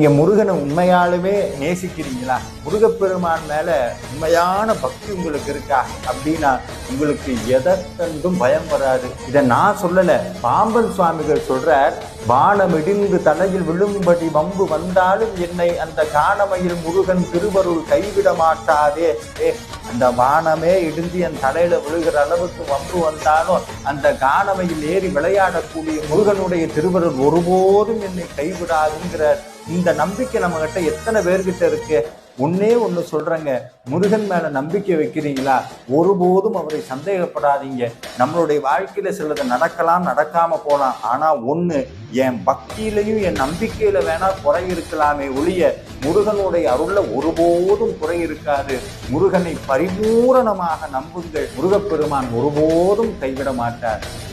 நீங்கள் முருகனை உண்மையாலுமே நேசிக்கிறீங்களா? முருகப்பெருமான் மேலே உண்மையான பக்தி உங்களுக்கு இருக்கா? அப்படின்னா உங்களுக்கு எதற்கென்றும் பயம் வராது. இதை நான் சொல்லலை பாம்பன் சுவாமிகள் சொல்றார் வானமிடிந்து தலையில் விழும்படி வம்பு வந்தாலும் என்னை அந்த காணமையில் முருகன் திருவருள் கைவிட மாட்டாதே. ஏ அந்த வானமே இடிந்து என் தலையில விழுகிற அளவுக்கு வம்பு வந்தாலும் அந்த காணமையில் ஏறி விளையாடக்கூடிய முருகனுடைய திருவருள் ஒருபோதும் என்னை கைவிடாதுங்கிற இந்த நம்பிக்கை நம்ம கிட்ட எத்தனை பேர்கிட்ட இருக்கு? ஒன்னே ஒன்று சொல்கிறேங்க முருகன் மேல நம்பிக்கை வைக்கிறீங்களா? ஒருபோதும் அவரை சந்தேகப்படாதீங்க. நம்மளுடைய வாழ்க்கையில சிலது நடக்கலாம் நடக்காம போகலாம். ஆனா ஒண்ணு என் பக்தியிலையும் என் நம்பிக்கையில வேணா குறை இருக்கலாமே ஒழிய முருகனுடைய அருள்ல ஒருபோதும் குறை இருக்காது. முருகனை பரிபூரணமாக நம்புங்கள். முருகப்பெருமான் ஒருபோதும் கைவிட மாட்டார்.